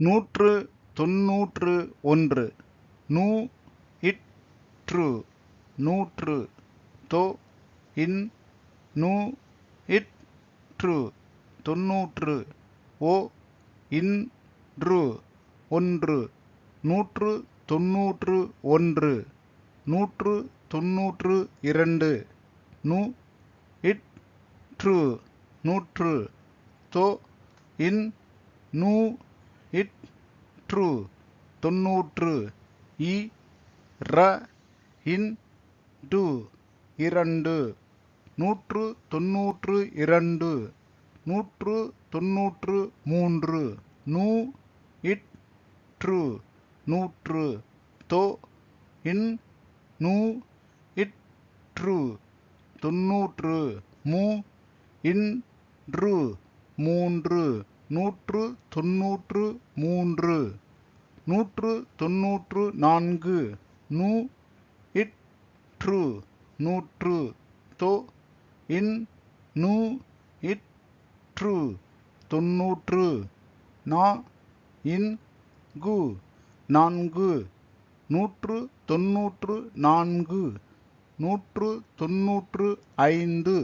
நூற்று தொன்னூற்று ஒன்று. நூ இற்று நூற்று தொ இன் நு இற்று தொன்னூற்று ஒ இன்று ஒன்று. நூற்று தொன்னூற்று ஒன்று. நூற்று தொன்னூற்று இரண்டு. நு இற்று நூற்று தொ இன் நூ இற்று தொன்னூற்று இ ர இன்டு இரண்டு. நூற்று தொன்னூற்று இரண்டு. நூற்று தொன்னூற்று மூன்று. நூ இற்று நூற்று. தொ இன் நூ இற்று தொன்னூற்று மு இன்று மூன்று. நூற்று தொன்னூற்று மூன்று நூற்று தொன்னூற்று நான்கு நு இற்று நூற்று தொ இன் நு இற்று தொன்னூற்று நா இன்கு நான்கு நூற்று தொன்னூற்று நான்கு நூற்று தொன்னூற்று ஐந்து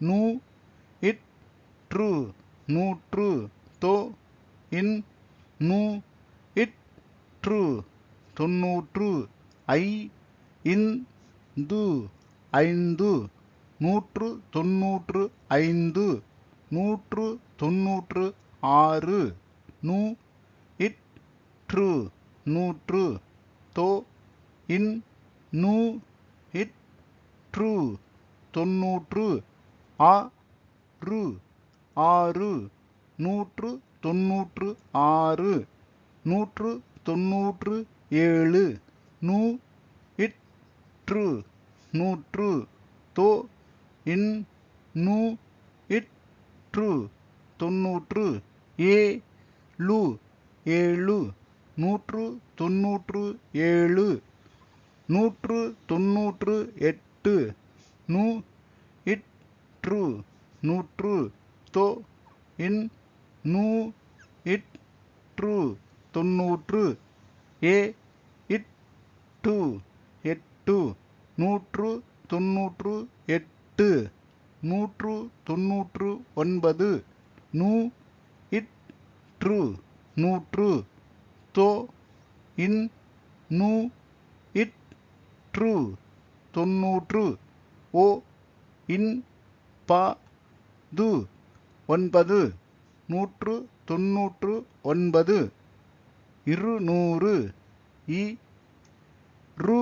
நு இற்று நூற்று தொ இன் நு ட்ரு தொன்னூற்று ஐ இந்து ஐந்து நூற்று தொன்னூற்று ஐந்து நூற்று தொன்னூற்று ஆறு நு ட்ரு நூற்று தொ இன் நு ட்ரு தொன்னூற்று ஆ ரு ஆறு நூற்று தொன்னூற்று ஆறு நூற்று தொன்னூற்று ஏழு நூ இற்று நூற்று தொ இன் நூ இற்று தொன்னூற்று ஏ லு ஏழு நூற்று தொன்னூற்று ஏழு நூற்று தொன்னூற்று எட்டு நூ இற்று நூற்று தொ இன் நூ இட் ட்ரு தொன்னூற்று ஏ இட் டு எட்டு. நூற்று தொன்னூற்று எட்டு. நூற்று தொன்னூற்று ஒன்பது. நூ இட் ட்ரு நூற்று. தொ இன் நூ இட் ட்ரு தொன்னூற்று ஓ இன் ப து ஒன்பது. நூற்று தொன்னூற்று ஒன்பது. இருநூறு. இ. ரு.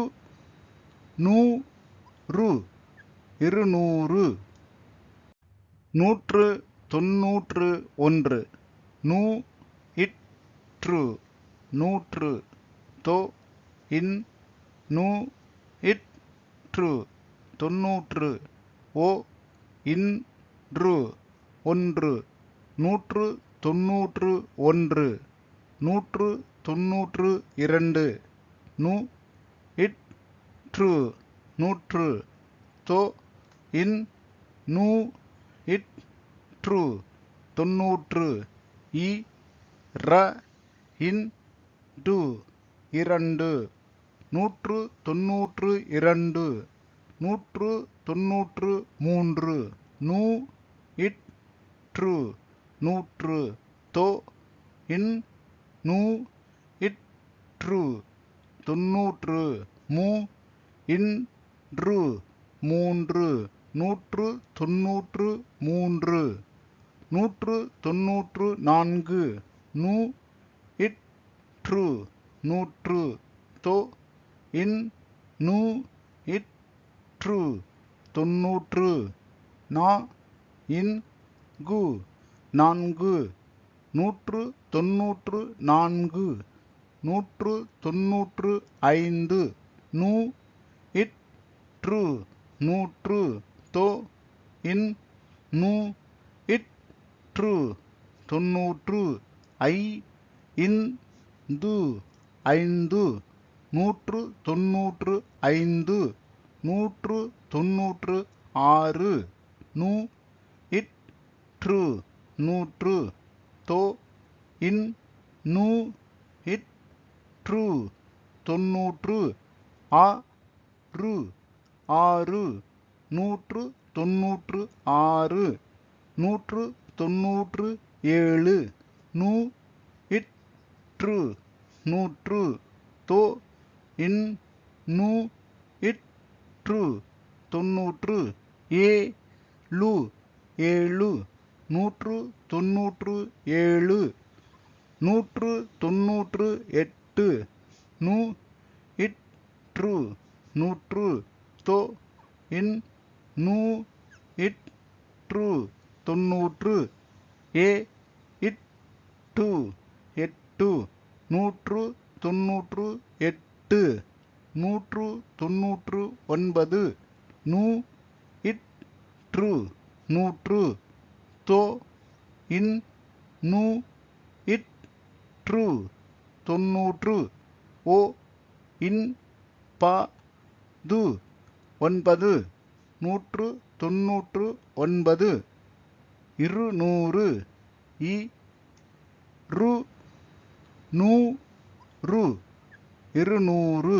நூறு. இருநூறு. நூற்று தொன்னூற்று ஒன்று. நு. இற்று. நூற்று. தொ. இன். நு. இற்று. தொன்னூற்று. ஒ இன்று. ஒன்று. நூற்று தொன்னூற்று ஒன்று நூற்று தொன்னூற்று இரண்டு நு இற்று நூற்று தொ இன் நு இற்று தொன்னூற்று இ ர இன்டு இரண்டு நூற்று தொன்னூற்று இரண்டு நூற்று தொன்னூற்று மூன்று நு இற்று நூற்று தொ இன் நூ இற்று தொன்னூற்று மு இன்று மூன்று. நூற்று தொன்னூற்று மூன்று. நூற்று தொன்னூற்று நான்கு. நூ இற்று நூற்று தொ இன் நூ இற்று தொன்னூற்று நா இன் கு. நான்கு. நூற்று தொன்னூற்று நான்கு. நூற்று தொன்னூற்று ஐந்து. நூ. இற்று. நூற்று தொ. இன். நூ. இற்று. தொன்னூற்று ஐ. இன். து. ஐந்து. நூற்று தொன்னூற்று ஐந்து. நூற்று தொன்னூற்று ஆறு. நூ. இற்று. நூற்று தொ இன் நூ இட் இற்று தொன்னூற்று ஆ று. ஆறு. நூற்று தொன்னூற்று ஆறு. நூற்று தொன்னூற்று ஏழு. நூ இற்று நூற்று தொ இன் நூ இற்று தொன்னூற்று ஏ லு ஏழு. நூற்று தொன்னூற்று ஏழு நூற்று தொன்னூற்று எட்டு நூ இற்று நூற்று தொ இன் நூ இற்று தொன்னூற்று ஏ இட்டு எட்டு நூற்று தொன்னூற்று எட்டு நூற்று தொன்னூற்று ஒன்பது நூ இற்று நூற்று தொ இன் நூ இற்று தொன்னூற்று ஒ இன் ப து ஒன்பது நூற்று தொன்னூற்று ஒன்பது இருநூறு இ ரு நூறு இருநூறு